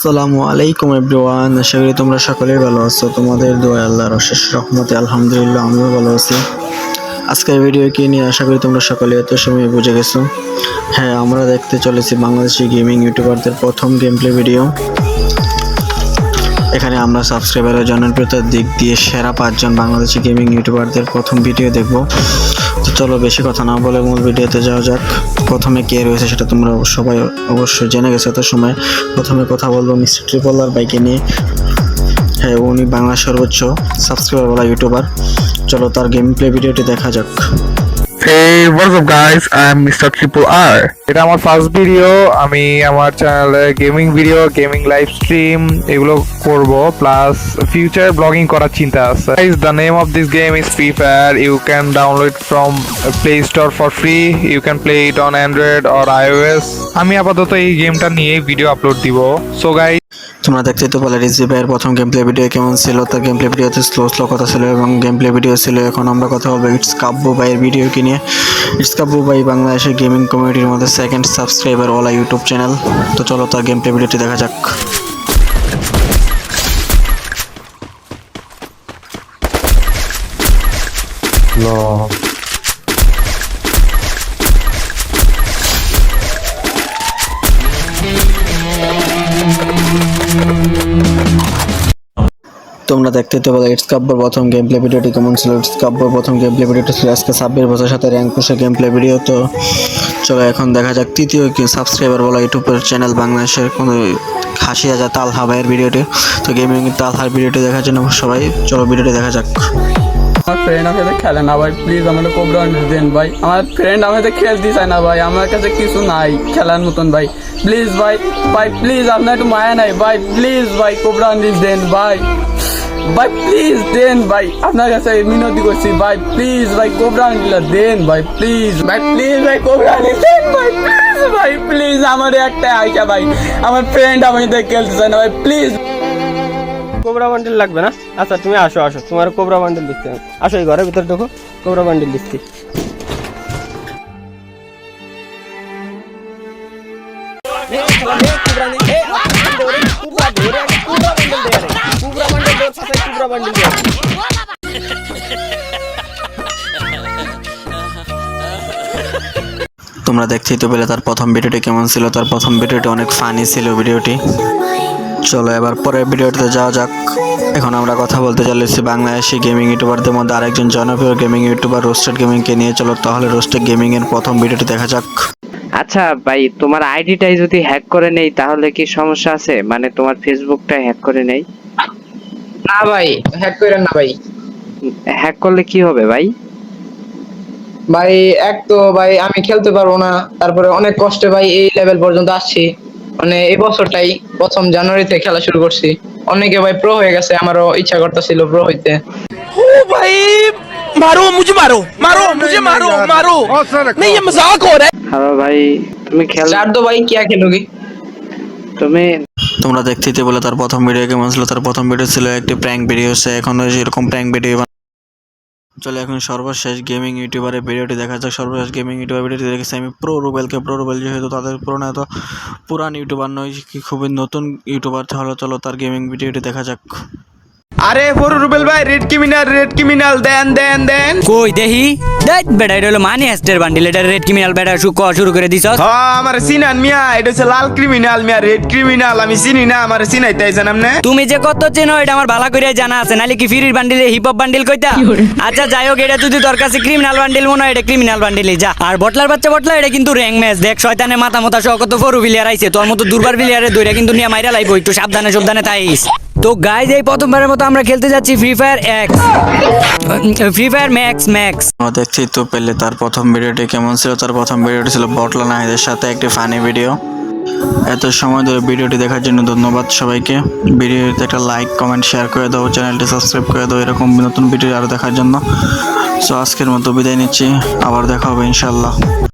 আসসালামু আলাইকুম এভরিওয়ান, আশা করি তোমরা সকলেই ভালো আছো। তোমাদের দোয়া আল্লাহর অশেষ রহমতে আলহামদুলিল্লাহ আমিও ভালো আছি। আজকের ভিডিও কি নিয়ে আশা করি তোমরা সকলে এত সময় বুঝে গেছো। হ্যাঁ আমরা দেখতে চলেছি বাংলাদেশি গেমিং ইউটিউবারদের প্রথম গেম প্লে ভিডিও এখানে আমরা সাবস্ক্রাইবারের জনপ্রিয়তার দিক দিয়ে সেরা পাঁচজন বাংলাদেশি গেমিং ইউটিউবারদের প্রথম ভিডিও দেখব। চলো বেশি কথা না বলে মূল ভিডিওতে যাওয়া যাক। প্রথমে কে রয়েছে সেটা তোমরা সবাই অবশ্যই জেনে গেছো এত সময়। প্রথমে কথা বলব মিস্টার ট্রিপলার বাইকে নিয়ে। হ্যাঁ উনি বাংলার সর্বোচ্চ সাবস্ক্রাইবারওয়ালা ইউটিউবার চলো তার গেম প্লে ভিডিওটি দেখা যাক। Hey, what's up guys? I'm Mr. Triple R. এটা আমার ফার্স্ট ভিডিও আমি আমার চ্যানেলে gaming video gaming live stream এগুলো করব প্লাস ফিউচার ব্লগিং করার চিন্তা আছে guys the name of this game is free fire you can download from play store for free you can play it on android or iOS আমি আপাতত এই গেমটা নিয়ে ভিডিও আপলোড দিব সো গাইস তোমরা দেখতে তো পারলে রিজি ভাইয়ের প্রথম গেম প্লে ভিডিও কেমন ছিল? তার গেম প্লে ভিডিওতে স্লো স্লো কথা ছিল এবং গেম প্লে ভিডিও ছিল, এখন আমরা কথা বলব ইটস কাব্য ভাইয়ের ভিডিও কি নিয়ে। ইটস কাব্য ভাই বাংলাদেশের গেমিং কমিউনিটির মধ্যে সেকেন্ড সাবস্ক্রাইবার ওলা ইউটিউব চ্যানেল তো চলো তার গেম প্লে ভিডিওটি দেখা যাক। তোমরা দেখতে তো বলো ইটস কাব্যর প্রথম গেম প্লে ভিডিওটি কেমন ছিল? ইটস কাব্যর প্রথম গেম প্লে ভিডিওটি ছিল আজকে সাব্বির বছর সাথে র্যাঙ্ক পুষে গেম প্লে ভিডিও তো চলো এখন দেখা যাক তৃতীয় সাবস্ক্রাইবার বলা, ইউটিউবের চ্যানেল বাংলাদেশের কোনো হাসি রাজা তালহা ভাইয়ের ভিডিওটি তো গেমিং তালহার ভিডিওটি দেখার জন্য সবাই, চলো ভিডিওটি দেখা যাক। আমার ফ্রেন্ড আমাদের খেলে না ভাই প্লিজ আমাদের কোবরা দেন ভাই। আমার ফ্রেন্ড আমাদের খেলতে চায় না ভাই, আমার কাছে কিছু নাই খেলার মতন ভাই। প্লিজ ভাই ভাই প্লিজ আপনার একটু মায়া নাই। ভাই প্লিজ ভাই কোবরা দেন ভাই। ভাই প্লিজ দেন ভাই, আপনার কাছে মিনতি করছি। ভাই প্লিজ ভাই কোবরা দেন ভাই প্লিজ ভাই প্লিজ ভাই কোবরা দেন ভাই প্লিজ ভাই প্লিজ আমার একটা আইসা ভাই। আমার ফ্রেন্ড আমাদের খেলতে চায় না ভাই প্লিজ কোবরা বান্ডেল লাগবে না? আচ্ছা তুমি আসো আসো। তোমার কোবরা বান্ডেল দিচ্ছি আসো এই ঘরের ভিতরে ঢোকো, কোবরা বান্ডেল দিচ্ছি তোমরা দেখতেই তো পেলে তার প্রথম ভিডিওটি কেমন ছিল, তার প্রথম ভিডিওটি অনেক ফানি ছিল, ভিডিওটি। চলো এবার পরের ভিডিওটিতে যাওয়া যাক। এখন আমরা কথা বলতে চলেছি বাংলাদেশি গেমিং ইউটিউবারদের মধ্যে আরেকজন জনপ্রিয় গেমিং ইউটিউবার রোস্টেড গেমিংকে নিয়ে। চলো তাহলে রোস্টেড গেমিং এর প্রথম ভিডিওটি দেখা যাক। আচ্ছা ভাই তোমার আইডিটাই যদি হ্যাক করে নেই তাহলে কি সমস্যা আছে? মানে তোমার ফেসবুকটা হ্যাক করে নেই? না ভাই হ্যাক করেন না ভাই। হ্যাক করলে কি হবে ভাই? ভাই এক তো ভাই আমি খেলতে পারব না। তারপরে অনেক কষ্টে ভাই এই লেভেল পর্যন্ত আসছি। মানে এই বছরটাই প্রথম জানুয়ারিতে খেলা শুরু করছি। অনেকে ভাই প্রো হয়ে গেছে আমারও ইচ্ছা করতেছিল প্রো হইতে। হ্যালো ভাই তুমি খেল চার দো ভাই কিয়া খেলোগি তুমি তোমরা দেখতেই বলে তার প্রথম ভিডিও কেমন ছিল তার প্রথম ভিডিও ছিল একটি প্র্যাঙ্ক ভিডিও সে এখন এরকম প্র্যাঙ্ক ভিডিও চলে এখন সর্বশেষ গেমিং ইউটিউবারের ভিডিওটি দেখা যাক। সর্বশেষ গেমিং ইউটিউবার ভিডিওটি দেখেছি আমি প্রো রুবেলকে প্রো রুবেল যেহেতু তাদের পুরোনো, এত পুরান ইউটিউবার নয় খুবই নতুন ইউটিউবার তাহলে চলো তার গেমিং ভিডিওটি দেখা যাক। আরে ফরু রুবেল ভাই রেড ক্রিমিনাল রেড ক্রিমিনাল দেন দেন দেন। কই দেখি দেখ বেটা এটা হলো মানি হাস্টের বান্ডিল এটা রেড ক্রিমিনাল বেটা শু ক শুরু করে দিছস? হ আমার সিনান মিয়া এটা হচ্ছে লাল ক্রিমিনাল মিয়া রেড ক্রিমিনাল আমি চিনি না আমার চিনাইতে আইছেন আপনি? তুমি যে কত চেনো এটা আমার ভালো করে জানা আছে নালে কি ফিরির বান্ডিলে হিপ হপ বান্ডিল কইতা? আচ্ছা যাই হোক এটা যদি তোর কাছে ক্রিমিনাল বান্ডিল মনে হয় এটা ক্রিমিনাল বান্ডিলই যা। আর বটলার বাচ্চা বটলা এটা কিন্তু র্যাঙ্ক ম্যাচ। দেখ শয়তানে মাথা মাথা সহ কত ফরু বিলিয়ার আইছে। তোর মতো দুর্বার বিলিয়ারে দইরা কিন্তু নিয়ে মাইরা লাইবো একটু সাবধানে সাবধানে তাইস। তো গাইজ এই প্রথমবারের মতো আমরা খেলতে যাচ্ছি free fire X free fire max max দেখতেই তো পেলে তার প্রথম ভিডিওটি কেমন ছিল, তার প্রথম ভিডিওটি ছিল বটলা নাহিদের সাথে একটি ফানি ভিডিও এত সময় ধরে ভিডিওটি দেখার জন্য ধন্যবাদ সবাইকে। ভিডিওতে একটা লাইক কমেন্ট শেয়ার করে দাও, চ্যানেলটি সাবস্ক্রাইব করে দাও, এরকম নতুন ভিডিও আরও দেখার জন্য। সো আজকের মতো বিদায় নিচ্ছি, আবার দেখা হবে ইনশাল্লাহ